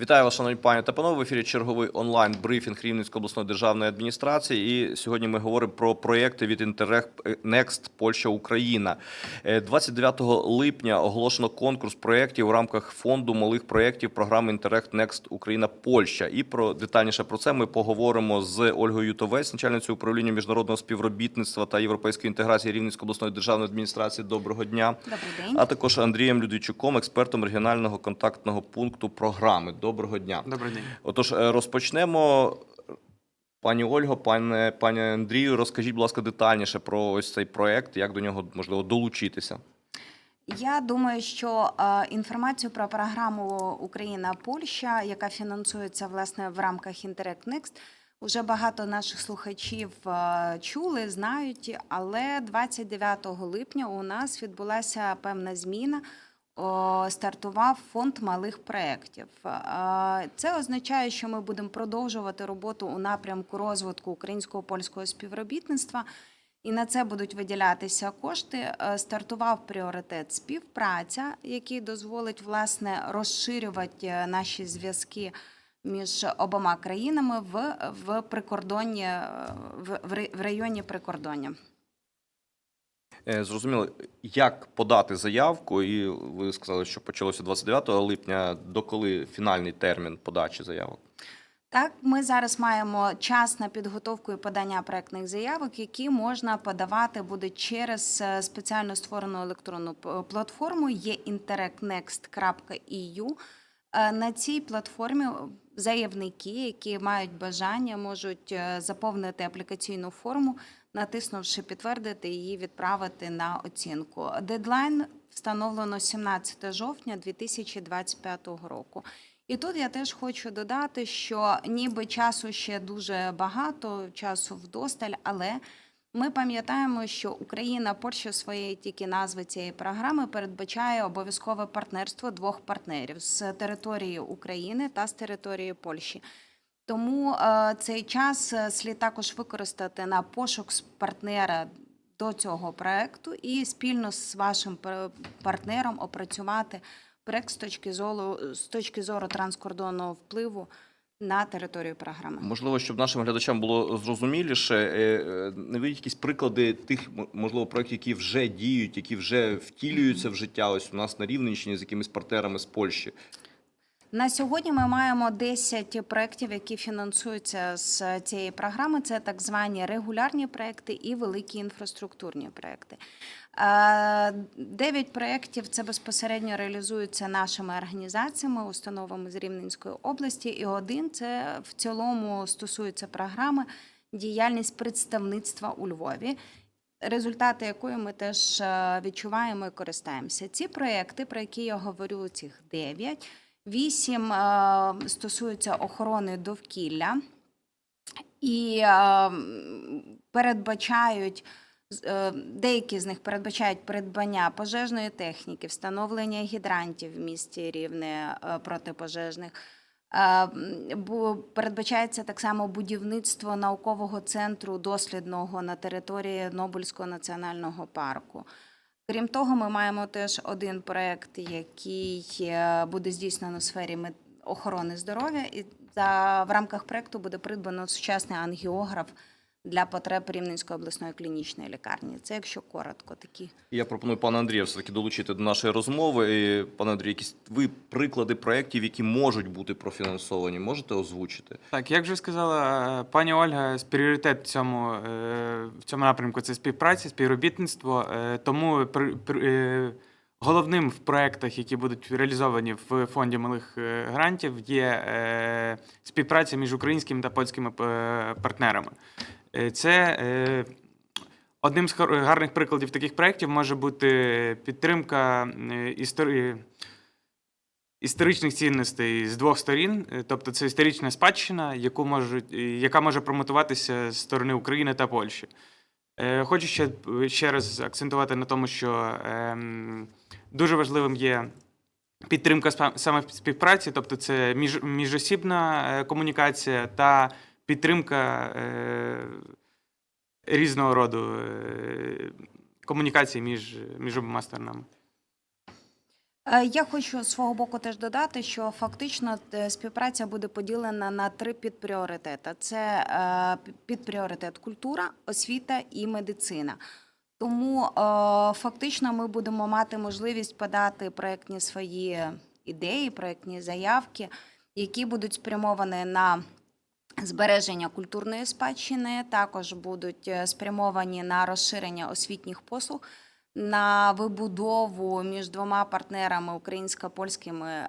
Вітаю вас, шановні пані та панове. В ефірі черговий онлайн брифінг Рівненської обласної державної адміністрації. І сьогодні ми говоримо про проєкти від Interreg Next Польща Україна. Е, 29 липня оголошено конкурс проєктів у рамках фонду малих проєктів програми Interreg Next Україна Польща. І про детальніше про це ми поговоримо з Ольгою Ютовець, начальницею управління міжнародного співробітництва та європейської інтеграції Рівненської обласної державної адміністрації. Доброго дня. Добрий день. А також Андрієм Людвійчуком, експертом регіонального контактного пункту програми. Доброго дня. Добрий день. Отож, е, розпочнемо. Пані Ольго, пане пане Андрію, розкажіть, будь ласка, детальніше про ось цей проект, як до нього можливо долучитися. Я думаю, що е, інформацію про програму Україна Польща, яка фінансується власне в рамках Interact Next, Уже багато наших слухачів е, чули, знають, але 29 липня у нас відбулася певна зміна. Стартував фонд малих проєктів. Е, Це означає, що ми будемо продовжувати роботу у напрямку розвитку українського польського співробітництва. І на це будуть виділятися кошти. Е, Стартував пріоритет співпраця, який дозволить власне розширювати е, наші зв'язки між обома країнами в, в прикордонні в в районі прикордоння. Е, Зрозуміло, як подати заявку, і ви сказали, що почалося 29 липня. До коли фінальний термін подачі заявок? Так, ми зараз маємо час на підготовку і подання проектних заявок, які можна подавати буде через е, спеціально створену електронну платформу є interrectnext.eu. Е, На цій платформі заявники, які мають бажання, можуть заповнити аплікаційну форму, натиснувши підтвердити її, відправити на оцінку. Дедлайн встановлено 17 жовтня 2025 року. І тут я теж хочу додати, що ніби часу ще дуже багато, часу вдосталь, але ми пам'ятаємо, що Україна, Польща своєї тільки назви цієї програми передбачає обов'язкове партнерство двох партнерів з території України та з території Польщі. Тому е, цей час е, слід також використати на пошук партнера до цього проекту і спільно з вашим пар- партнером опрацювати проект з точки зору з точки зору транскордонного впливу на територію програми. Можливо, щоб нашим глядачам було зрозуміліше, е, е, навіть якісь приклади тих, можливо, проєктів, які вже діють, які вже втілюються в життя. Ось у нас на Рівненщині з якимись партнерами з Польщі. На сьогодні ми маємо 10 проєктів, які фінансуються з цієї програми. Це так звані регулярні проєкти і великі інфраструктурні проєкти. Е, Дев'ять проєктів це безпосередньо реалізуються нашими організаціями, установами з Рівненської області. І один це в цілому стосується програми діяльність представництва у Львові. Результати якої ми теж е, відчуваємо і користаємося. Ці проекти, про які я говорю, цих дев'ять, вісім е, стосуються охорони довкілля і е, передбачають. е, Деякі з них передбачають придбання пожежної техніки, встановлення гідрантів в місті рівне протипожежних. Передбачається так само будівництво наукового центру дослідного на території Нобельського національного парку. Крім того, ми маємо теж один проект, який е, буде здійснено в сфері охорони здоров'я, і за в рамках проекту буде придбано сучасний ангіограф для потреб Рівненської обласної клінічної лікарні. Це якщо коротко, такі Я пропоную пана Андрія все-таки долучити до нашої розмови. І, пане Андрій, якісь ви приклади проєктів, які можуть бути профінансовані, можете озвучити? Так, як вже сказала е, пані Ольга, з пріоритет в цьому, е, в цьому напрямку це співпраця, співробітництво. Е, Тому при- при- головним в проєктах, які будуть реалізовані в фонді малих грантів, є співпраця між українськими та польськими партнерами. Е, Це е, одним з гарних прикладів таких проєктів може бути підтримка історії. історичних цінностей з двох сторін, Е, тобто це історична спадщина, яку можуть, яка може промотуватися з сторони України та Польщі. Хочу ще, ще раз акцентувати на тому, що ем, дуже важливим є підтримка саме співпраці, тобто це між, міжосібна комунікація та підтримка е, різного роду е, комунікації між, між обома сторонами. Е, Я хочу з свого боку теж додати, що фактично співпраця буде поділена на три підпріоритети: це підпріоритет культура, освіта і медицина. Тому фактично ми будемо мати можливість подати проектні свої ідеї, проектні заявки, які будуть спрямовані на збереження культурної спадщини, також будуть е, спрямовані на розширення освітніх послуг, на вибудову між двома партнерами українсько-польськими е,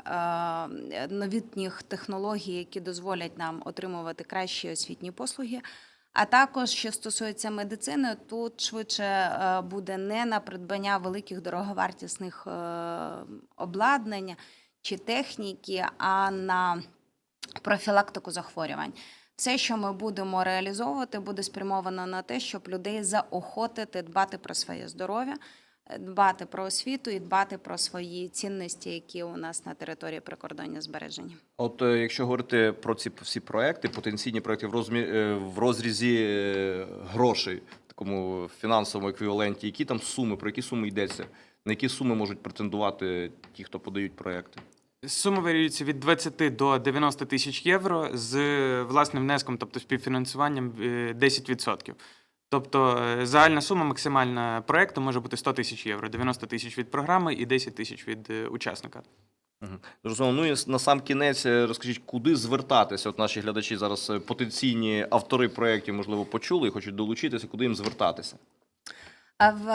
новітніх технологій, які дозволять нам отримувати кращі освітні послуги. А також, що стосується медицини, тут швидше е, буде не на придбання великих дороговартісних обладнання чи техніки, а на профілактику захворювань. Все, що ми будемо реалізовувати, буде спрямовано на те, щоб людей заохотити дбати про своє здоров'я, е, дбати про освіту і дбати про свої цінності, які у нас на території прикордоння збережені. От е, якщо говорити про ці всі проекти, потенційні проекти в розмі... е, в розрізі грошей, такому фінансовому еквіваленті, які там суми, про які суми йдеться? На які суми можуть претендувати ті, хто подають проекти? Сума варіюється від 20 до 90 тисяч євро з власним внеском, тобто співфінансуванням е, 10%. Тобто е, загальна сума максимальна проекту може бути 100 тисяч євро, 90 тисяч від програми і 10 тисяч від е, учасника. Зрозуміло. Ну і на сам кінець е, розкажіть, куди звертатися? От наші глядачі зараз е, потенційні автори проєктів, можливо, почули і хочуть долучитися, куди їм звертатися? В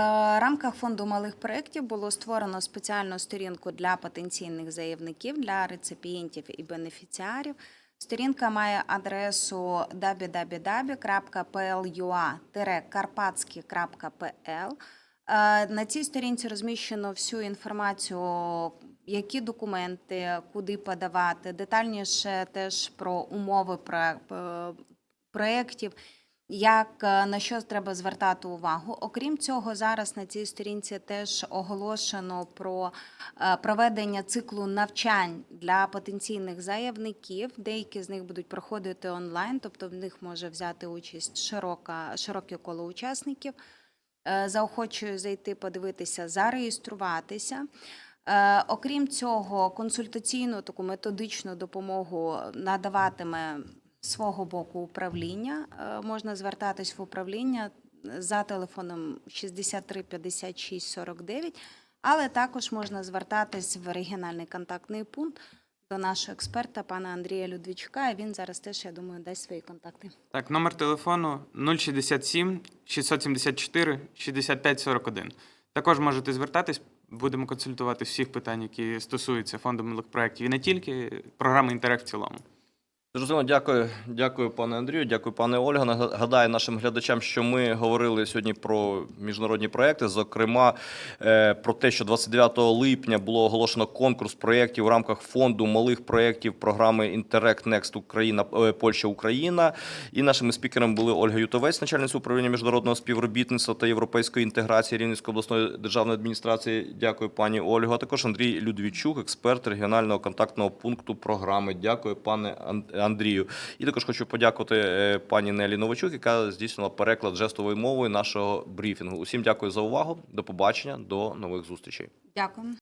рамках фонду малих проєктів було створено спеціальну сторінку для потенційних заявників, для реципієнтів і бенефіціарів. Сторінка має адресу www.plua-karpatski.pl. Е, На цій сторінці розміщено всю інформацію, які документи, куди подавати, детальніше теж про умови проек- е, проєктів, як е, на що треба звертати увагу. Окрім цього, зараз на цій сторінці теж оголошено про е, проведення циклу навчань для потенційних заявників. Деякі з них будуть проходити онлайн, тобто в них може взяти участь широка, широке коло учасників. Е, Заохочую зайти, подивитися, зареєструватися. Окрім цього, консультаційну таку методичну допомогу надаватиме свого боку управління. Е, Можна звертатись в управління за телефоном 63 56 49, але також можна звертатись в регіональний контактний пункт до нашого експерта, пана Андрія Людвічка. Він зараз теж, я думаю, дасть свої контакти. Так, номер телефону 067 674 65 41. Також можете звертатись, будемо консультувати всіх питань, які стосуються фонду малих проєктів і не тільки програми Інтерект в цілому. Зрозуміло, дякую, дякую, пане Андрію, дякую, пане Ольга. Нагадаю нашим глядачам, що ми говорили сьогодні про міжнародні проекти. Зокрема, е, про те, що 29 липня було оголошено конкурс проєктів у рамках фонду малих проєктів програми Interact Next Україна е, Польща Україна. І нашими спікерами були Ольга Ютовець, начальниця управління міжнародного співробітництва та європейської інтеграції Рівненської обласної державної адміністрації. Дякую, пані Ольго. А також Андрій Людвічук, експерт регіонального контактного пункту програми. Дякую, пане Ан- Андрію. І також хочу подякувати е, пані Нелі Новачук, яка здійснила переклад жестовою мовою нашого брифінгу. Усім дякую за увагу. До побачення, до нових зустрічей. Дякую.